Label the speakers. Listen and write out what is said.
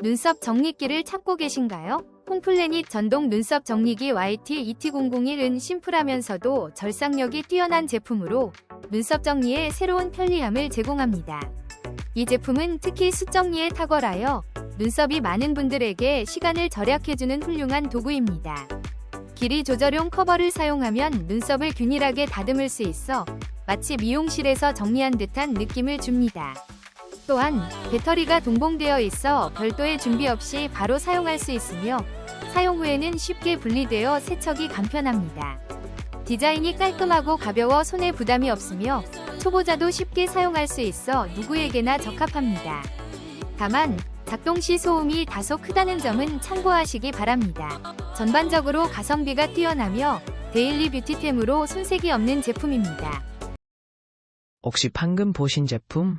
Speaker 1: 눈썹 정리기를 찾고 계신가요? 홈플래닛 전동 눈썹 정리기 YT-ET001은 심플하면서도 절삭력이 뛰어난 제품으로 눈썹 정리에 새로운 편리함을 제공합니다. 이 제품은 특히 숱 정리에 탁월하여 눈썹이 많은 분들에게 시간을 절약해주는 훌륭한 도구입니다. 길이 조절용 커버를 사용하면 눈썹을 균일하게 다듬을 수 있어 마치 미용실에서 정리한 듯한 느낌을 줍니다. 또한 배터리가 동봉되어 있어 별도의 준비 없이 바로 사용할 수 있으며 사용 후에는 쉽게 분리되어 세척이 간편합니다. 디자인이 깔끔하고 가벼워 손에 부담이 없으며 초보자도 쉽게 사용할 수 있어 누구에게나 적합합니다. 다만 작동 시 소음이 다소 크다는 점은 참고하시기 바랍니다. 전반적으로 가성비가 뛰어나며 데일리 뷰티템으로 손색이 없는 제품입니다.
Speaker 2: 혹시 방금 보신 제품